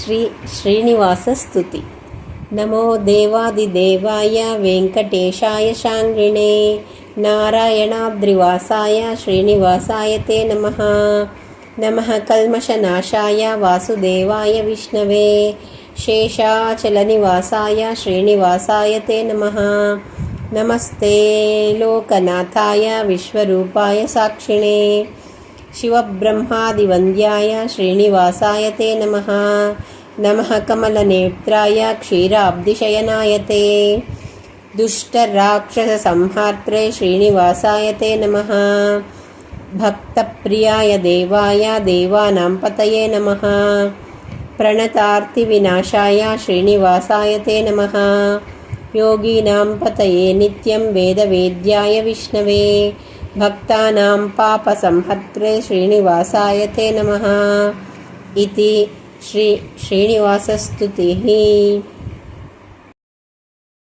శ్రీ శ్రీనివాస స్థుతి నమో దేవాదిదేవాయ వెంకటేశాయ శాంగిణే నారాయణాద్రివాసాయ శ్రీనివాసాయ తే నమ. నమ కల్మషనాశాయ వాసుదేవాయ విష్ణవే. శేషాచలనివాసాయ శ్రీనివాసాయ తే నమ. నమస్తే లోకనాథాయ విశ్వరూపాయ సాక్షిణే. शिवब्रह्मादिवन्द्याय श्रीनिवासाय ते नमः नमः कमलनेत्राय क्षीराब्धिशयनाय ते दुष्टराक्षससंहार्त्रे श्रीनिवासाय ते नमः भक्तप्रियाय देवाय देवानां पतये नमः प्रणतार्तिविनाशाय श्रीनिवासाय ते नमः योगीनां पतये नित्यं वेदवेद्याय विष्णवे భక్తానాం పాపసంహత్రే శ్రీనివాసాయ తే నమ. ఇది శ్రీ శ్రీనివాసస్తుతి